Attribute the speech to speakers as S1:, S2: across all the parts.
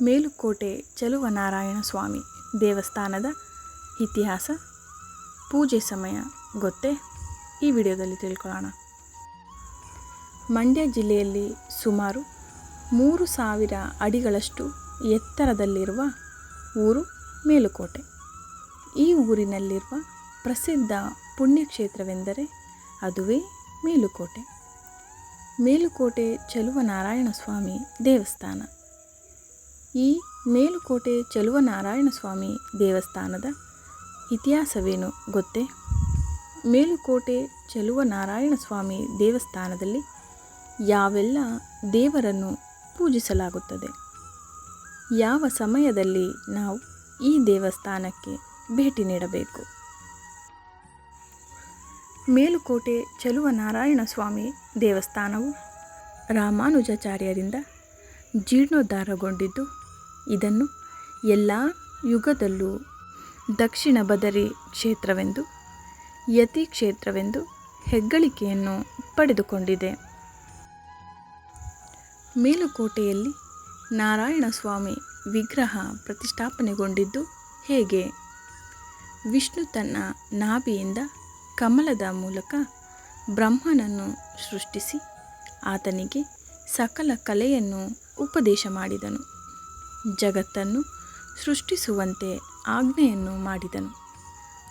S1: ಮೇಲುಕೋಟೆ ಚಲುವನಾರಾಯಣ ಸ್ವಾಮಿ ದೇವಸ್ಥಾನದ ಇತಿಹಾಸ, ಪೂಜೆ ಸಮಯ, ಗೊತ್ತೇ? ಈ ವಿಡಿಯೋದಲ್ಲಿ ತಿಳ್ಕೊಳ್ಳೋಣ. ಮಂಡ್ಯ ಜಿಲ್ಲೆಯಲ್ಲಿ ಸುಮಾರು ಮೂರು ಸಾವಿರ ಅಡಿಗಳಷ್ಟು ಎತ್ತರದಲ್ಲಿರುವ ಊರು ಮೇಲುಕೋಟೆ. ಈ ಊರಿನಲ್ಲಿರುವ ಪ್ರಸಿದ್ಧ ಪುಣ್ಯಕ್ಷೇತ್ರವೆಂದರೆ ಅದುವೇ ಮೇಲುಕೋಟೆ. ಮೇಲುಕೋಟೆ ಚಲುವನಾರಾಯಣ ಸ್ವಾಮಿ ದೇವಸ್ಥಾನ. ಈ ಮೇಲುಕೋಟೆ ಚಲುವನಾರಾಯಣ ಸ್ವಾಮಿ ದೇವಸ್ಥಾನದ ಇತಿಹಾಸವೇನು ಗೊತ್ತೇ? ಮೇಲುಕೋಟೆ ಚಲುವನಾರಾಯಣ ಸ್ವಾಮಿ ದೇವಸ್ಥಾನದಲ್ಲಿ ಯಾವೆಲ್ಲ ದೇವರನ್ನು ಪೂಜಿಸಲಾಗುತ್ತದೆ? ಯಾವ ಸಮಯದಲ್ಲಿ ನಾವು ಈ ದೇವಸ್ಥಾನಕ್ಕೆ ಭೇಟಿ ನೀಡಬೇಕು? ಮೇಲುಕೋಟೆ ಚಲುವನಾರಾಯಣ ಸ್ವಾಮಿ ದೇವಸ್ಥಾನವು ರಾಮಾನುಜಾಚಾರ್ಯರಿಂದ ಜೀರ್ಣೋದ್ಧಾರಗೊಂಡಿದ್ದು ಇದನ್ನು ಎಲ್ಲ ಯುಗದಲ್ಲೂ ದಕ್ಷಿಣ ಬದರಿ ಕ್ಷೇತ್ರವೆಂದು, ಯತಿ ಕ್ಷೇತ್ರವೆಂದು ಹೆಗ್ಗಳಿಕೆಯನ್ನು ಪಡೆದುಕೊಂಡಿದೆ. ಮೇಲುಕೋಟೆಯಲ್ಲಿ ನಾರಾಯಣ ಸ್ವಾಮಿ ವಿಗ್ರಹ ಪ್ರತಿಷ್ಠಾಪನೆಗೊಂಡಿದ್ದು ಹೇಗೆ? ವಿಷ್ಣು ತನ್ನ ನಾಭಿಯಿಂದ ಕಮಲದ ಮೂಲಕ ಬ್ರಹ್ಮನನ್ನು ಸೃಷ್ಟಿಸಿ, ಆತನಿಗೆ ಸಕಲ ಕಲೆಯನ್ನು ಉಪದೇಶ ಮಾಡಿದನು. ಜಗತ್ತನ್ನು ಸೃಷ್ಟಿಸುವಂತೆ ಆಜ್ಞೆಯನ್ನು ಮಾಡಿದನು.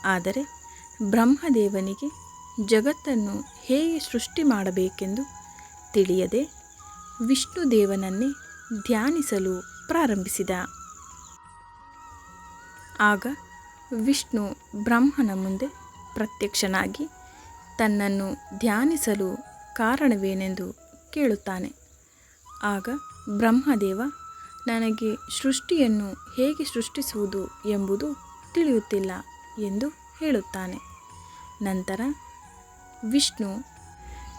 S1: ಆದರೆ ಬ್ರಹ್ಮದೇವನಿಗೆ ಜಗತ್ತನ್ನು ಹೇಗೆ ಸೃಷ್ಟಿ ಮಾಡಬೇಕೆಂದು ತಿಳಿಯದೆ ವಿಷ್ಣುದೇವನನ್ನೇ ಧ್ಯಾನಿಸಲು ಪ್ರಾರಂಭಿಸಿದ. ಆಗ ವಿಷ್ಣು ಬ್ರಹ್ಮನ ಮುಂದೆ ಪ್ರತ್ಯಕ್ಷನಾಗಿ ತನ್ನನ್ನು ಧ್ಯಾನಿಸಲು ಕಾರಣವೇನೆಂದು ಕೇಳುತ್ತಾನೆ. ಆಗ ಬ್ರಹ್ಮದೇವ ನನಗೆ ಸೃಷ್ಟಿಯನ್ನು ಹೇಗೆ ಸೃಷ್ಟಿಸುವುದು ಎಂಬುದು ತಿಳಿಯುತ್ತಿಲ್ಲ ಎಂದು ಹೇಳುತ್ತಾನೆ. ನಂತರ, ವಿಷ್ಣು,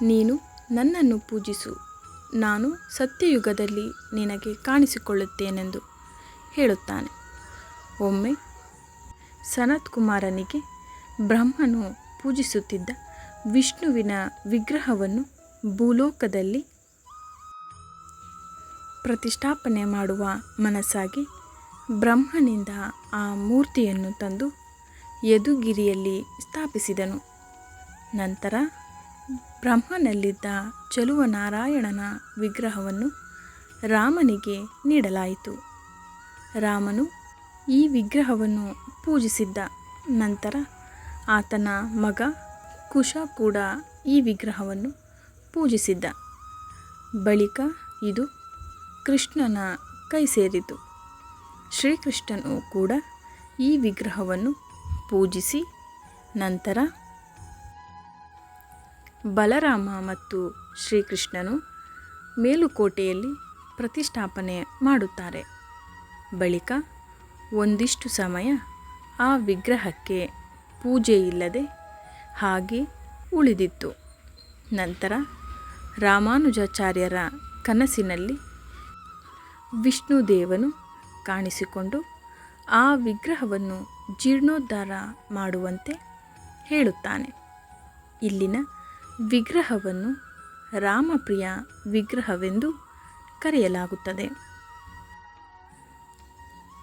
S1: ನೀನು ನನ್ನನ್ನು ಪೂಜಿಸು. ನಾನು ಸತ್ಯಯುಗದಲ್ಲಿ ನಿನಗೆ ಕಾಣಿಸಿಕೊಳ್ಳುತ್ತೇನೆಂದು ಹೇಳುತ್ತಾನೆ. ಒಮ್ಮೆ ಸನತ್ ಕುಮಾರನಿಗೆ ಬ್ರಹ್ಮನು ಪೂಜಿಸುತ್ತಿದ್ದ ವಿಷ್ಣುವಿನ ವಿಗ್ರಹವನ್ನು ಭೂಲೋಕದಲ್ಲಿ ಪ್ರತಿಷ್ಠಾಪನೆ ಮಾಡುವ ಮನಸ್ಸಾಗಿ ಬ್ರಹ್ಮನಿಂದ ಆ ಮೂರ್ತಿಯನ್ನು ತಂದು ಯದುಗಿರಿಯಲ್ಲಿ ಸ್ಥಾಪಿಸಿದನು. ನಂತರ ಬ್ರಹ್ಮನಲ್ಲಿದ್ದ ಚಲುವನಾರಾಯಣನ ವಿಗ್ರಹವನ್ನು ರಾಮನಿಗೆ ನೀಡಲಾಯಿತು. ರಾಮನು ಈ ವಿಗ್ರಹವನ್ನು ಪೂಜಿಸಿದ್ದ. ನಂತರ ಆತನ ಮಗ ಕುಶ ಕೂಡ ಈ ವಿಗ್ರಹವನ್ನು ಪೂಜಿಸಿದ್ದ. ಬಳಿಕ ಇದು ಕೃಷ್ಣನ ಕೈ ಸೇರಿತು. ಶ್ರೀಕೃಷ್ಣನು ಕೂಡ ಈ ವಿಗ್ರಹವನ್ನು ಪೂಜಿಸಿ ನಂತರ ಬಲರಾಮ ಮತ್ತು ಶ್ರೀಕೃಷ್ಣನು ಮೇಲುಕೋಟೆಯಲ್ಲಿ ಪ್ರತಿಷ್ಠಾಪನೆ ಮಾಡುತ್ತಾರೆ. ಬಳಿಕ ಒಂದಿಷ್ಟು ಸಮಯ ಆ ವಿಗ್ರಹಕ್ಕೆ ಪೂಜೆ ಇಲ್ಲದೆ ಹಾಗೆ ಉಳಿದಿತ್ತು. ನಂತರ ರಾಮಾನುಜಾಚಾರ್ಯರ ಕನಸಿನಲ್ಲಿ ವಿಷ್ಣುದೇವನು ಕಾಣಿಸಿಕೊಂಡು ಆ ವಿಗ್ರಹವನ್ನು ಜೀರ್ಣೋದ್ಧಾರ ಮಾಡುವಂತೆ ಹೇಳುತ್ತಾನೆ. ಇಲ್ಲಿನ ವಿಗ್ರಹವನ್ನು ರಾಮಪ್ರಿಯ ವಿಗ್ರಹವೆಂದು ಕರೆಯಲಾಗುತ್ತದೆ.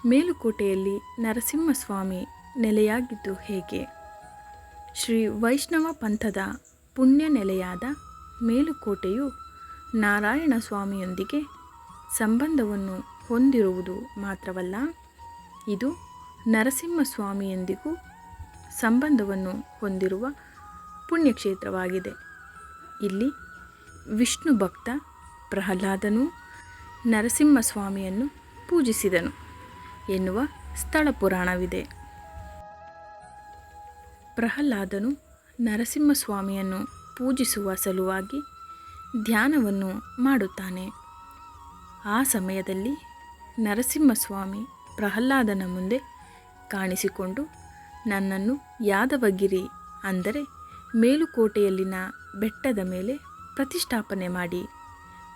S1: ಮೇಲುಕೋಟೆಯಲ್ಲಿ ನರಸಿಂಹಸ್ವಾಮಿ ನೆಲೆಯಾಗಿದ್ದು ಹೇಗೆ? ಶ್ರೀ ವೈಷ್ಣವ ಪಂಥದ ಪುಣ್ಯ ನೆಲೆಯಾದ ಮೇಲುಕೋಟೆಯು ನಾರಾಯಣ ಸ್ವಾಮಿಯೊಂದಿಗೆ ಸಂಬಂಧವನ್ನು ಹೊಂದಿರುವುದು ಮಾತ್ರವಲ್ಲ, ಇದು ನರಸಿಂಹಸ್ವಾಮಿಯೊಂದಿಗೂ ಸಂಬಂಧವನ್ನು ಹೊಂದಿರುವ ಪುಣ್ಯಕ್ಷೇತ್ರವಾಗಿದೆ. ಇಲ್ಲಿ ವಿಷ್ಣು ಭಕ್ತ ಪ್ರಹ್ಲಾದನು ನರಸಿಂಹಸ್ವಾಮಿಯನ್ನು ಪೂಜಿಸಿದನು ಎನ್ನುವ ಸ್ಥಳ ಪುರಾಣವಿದೆ. ಪ್ರಹ್ಲಾದನು ನರಸಿಂಹಸ್ವಾಮಿಯನ್ನು ಪೂಜಿಸುವ ಸಲುವಾಗಿ ಧ್ಯಾನವನ್ನು ಮಾಡುತ್ತಾನೆ. ಆ ಸಮಯದಲ್ಲಿ ನರಸಿಂಹಸ್ವಾಮಿ ಪ್ರಹ್ಲಾದನ ಮುಂದೆ ಕಾಣಿಸಿಕೊಂಡು, ನನ್ನನ್ನು ಯಾದವಗಿರಿ ಅಂದರೆ ಮೇಲುಕೋಟೆಯಲ್ಲಿನ ಬೆಟ್ಟದ ಮೇಲೆ ಪ್ರತಿಷ್ಠಾಪನೆ ಮಾಡಿ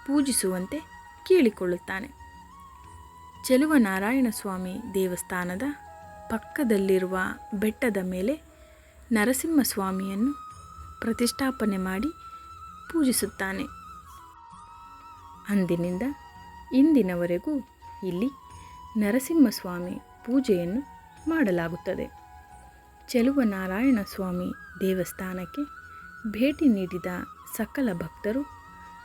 S1: ಪೂಜಿಸುವಂತೆ ಕೇಳಿಕೊಳ್ಳುತ್ತಾನೆ. ಚೆಲುವನಾರಾಯಣ ಸ್ವಾಮಿ ದೇವಸ್ಥಾನದ ಪಕ್ಕದಲ್ಲಿರುವ ಬೆಟ್ಟದ ಮೇಲೆ ನರಸಿಂಹಸ್ವಾಮಿಯನ್ನು ಪ್ರತಿಷ್ಠಾಪನೆ ಮಾಡಿ ಪೂಜಿಸುತ್ತಾನೆ. ಅಂದಿನಿಂದ ಇಂದಿನವರೆಗೂ ಇಲ್ಲಿ ನರಸಿಂಹಸ್ವಾಮಿ ಪೂಜೆಯನ್ನು ಮಾಡಲಾಗುತ್ತದೆ. ಚೆಲುವನಾರಾಯಣ ಸ್ವಾಮಿ ದೇವಸ್ಥಾನಕ್ಕೆ ಭೇಟಿ ನೀಡಿದ ಸಕಲ ಭಕ್ತರು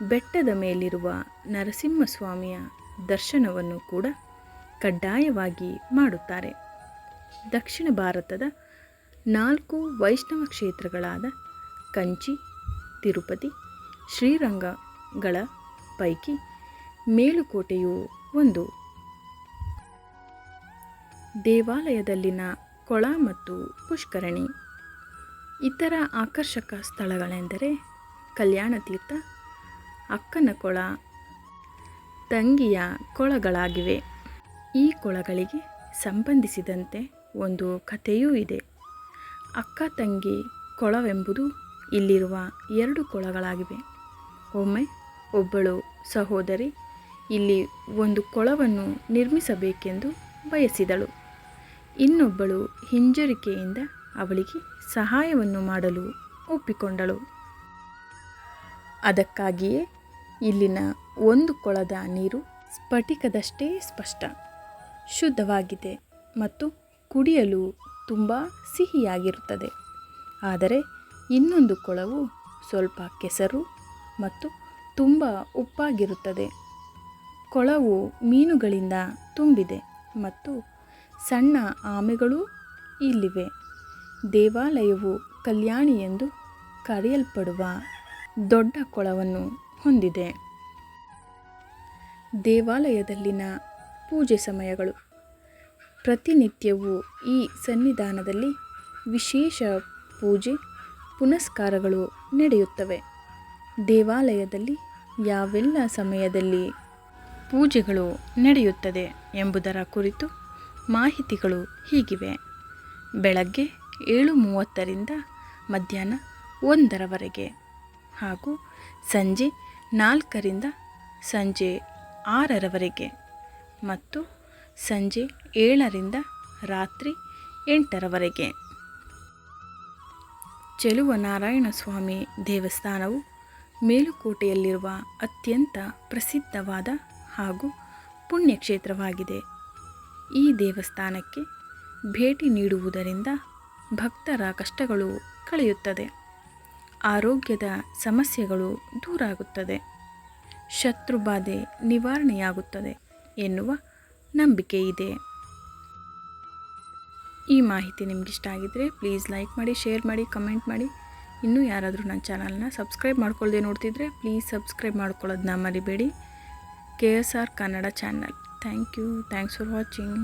S1: ಬೆಟ್ಟದ ಮೇಲಿರುವ ನರಸಿಂಹಸ್ವಾಮಿಯ ದರ್ಶನವನ್ನು ಕೂಡ ಕಡ್ಡಾಯವಾಗಿ ಮಾಡುತ್ತಾರೆ. ದಕ್ಷಿಣ ಭಾರತದ ನಾಲ್ಕು ವೈಷ್ಣವ ಕ್ಷೇತ್ರಗಳಾದ ಕಂಚಿ, ತಿರುಪತಿ, ಶ್ರೀರಂಗಗಳ ಪೈಕಿ ಮೇಲುಕೋಟೆಯು ಒಂದು. ದೇವಾಲಯದಲ್ಲಿನ ಕೊಳ ಮತ್ತು ಪುಷ್ಕರಣಿ. ಇತರ ಆಕರ್ಷಕ ಸ್ಥಳಗಳೆಂದರೆ ಕಲ್ಯಾಣ ತೀರ್ಥ, ಅಕ್ಕನ ಕೊಳ, ತಂಗಿಯ ಕೊಳಗಳಾಗಿವೆ. ಈ ಕೊಳಗಳಿಗೆ ಸಂಬಂಧಿಸಿದಂತೆ ಒಂದು ಕಥೆಯೂ ಇದೆ. ಅಕ್ಕ ತಂಗಿ ಕೊಳವೆಂಬುದು ಇಲ್ಲಿರುವ ಎರಡು ಕೊಳಗಳಾಗಿವೆ. ಒಮ್ಮೆ ಒಬ್ಬಳು ಸಹೋದರಿ ಇಲ್ಲಿ ಒಂದು ಕೊಳವನ್ನು ನಿರ್ಮಿಸಬೇಕೆಂದು ಬಯಸಿದಳು. ಇನ್ನೊಬ್ಬಳು ಹಿಂಜರಿಕೆಯಿಂದ ಅವಳಿಗೆ ಸಹಾಯವನ್ನು ಮಾಡಲು ಒಪ್ಪಿಕೊಂಡಳು. ಅದಕ್ಕಾಗಿಯೇ ಇಲ್ಲಿನ ಒಂದು ಕೊಳದ ನೀರು ಸ್ಫಟಿಕದಷ್ಟೇ ಸ್ಪಷ್ಟ, ಶುದ್ಧವಾಗಿದೆ ಮತ್ತು ಕುಡಿಯಲು ತುಂಬ ಸಿಹಿಯಾಗಿರುತ್ತದೆ. ಆದರೆ ಇನ್ನೊಂದು ಕೊಳವು ಸ್ವಲ್ಪ ಕೆಸರು ಮತ್ತು ತುಂಬ ಉಪ್ಪಾಗಿರುತ್ತದೆ. ಕೊಳವು ಮೀನುಗಳಿಂದ ತುಂಬಿದೆ ಮತ್ತು ಸಣ್ಣ ಆಮೆಗಳೂ ಇಲ್ಲಿವೆ. ದೇವಾಲಯವು ಕಲ್ಯಾಣಿ ಎಂದು ಕರೆಯಲ್ಪಡುವ ದೊಡ್ಡ ಕೊಳವನ್ನು ಹೊಂದಿದೆ. ದೇವಾಲಯದಲ್ಲಿನ ಪೂಜೆ ಸಮಯಗಳು. ಪ್ರತಿನಿತ್ಯವೂ ಈ ಸನ್ನಿಧಾನದಲ್ಲಿ ವಿಶೇಷ ಪೂಜೆ, ಪುನಸ್ಕಾರಗಳು ನಡೆಯುತ್ತವೆ. ದೇವಾಲಯದಲ್ಲಿ ಯಾವೆಲ್ಲ ಸಮಯದಲ್ಲಿ ಪೂಜೆಗಳು ನಡೆಯುತ್ತದೆ ಎಂಬುದರ ಕುರಿತು ಮಾಹಿತಿಗಳು ಹೀಗಿವೆ. ಬೆಳಗ್ಗೆ ಏಳು ಮೂವತ್ತರಿಂದ ಮಧ್ಯಾಹ್ನ ಒಂದರವರೆಗೆ ಹಾಗೂ ಸಂಜೆ ನಾಲ್ಕರಿಂದ ಸಂಜೆ ಆರರವರೆಗೆ ಮತ್ತು ಸಂಜೆ ಏಳರಿಂದ ರಾತ್ರಿ ಎಂಟರವರೆಗೆ. ಚೆಲುವನಾರಾಯಣ ಸ್ವಾಮಿ ದೇವಸ್ಥಾನವು ಮೇಲುಕೋಟೆಯಲ್ಲಿರುವ ಅತ್ಯಂತ ಪ್ರಸಿದ್ಧವಾದ ಹಾಗೂ ಪುಣ್ಯಕ್ಷೇತ್ರವಾಗಿದೆ. ಈ ದೇವಸ್ಥಾನಕ್ಕೆ ಭೇಟಿ ನೀಡುವುದರಿಂದ ಭಕ್ತರ ಕಷ್ಟಗಳು ಕಳೆಯುತ್ತದೆ. ಆರೋಗ್ಯದ ಸಮಸ್ಯೆಗಳು ದೂರಾಗುತ್ತದೆ. ಶತ್ರುಬಾಧೆ ನಿವಾರಣೆಯಾಗುತ್ತದೆ ಎನ್ನುವ ನಂಬಿಕೆ ಇದೆ. ಈ ಮಾಹಿತಿ ನಿಮಗಿಷ್ಟ ಆಗಿದ್ದರೆ ಪ್ಲೀಸ್ ಲೈಕ್ ಮಾಡಿ ಶೇರ್ ಮಾಡಿ ಕಮೆಂಟ್ ಮಾಡಿ. ಇನ್ನೂ ಯಾರಾದರೂ ನನ್ನ ಚಾನಲ್ನ ಸಬ್ಸ್ಕ್ರೈಬ್ ಮಾಡ್ಕೊಳ್ಳದೆ ನೋಡ್ತಿದ್ರೆ ಪ್ಲೀಸ್ ಸಬ್ಸ್ಕ್ರೈಬ್ ಮಾಡ್ಕೊಳ್ಳೋದನ್ನ ಮರಿಬೇಡಿ. K S R Kannada channel thank you thanks for watching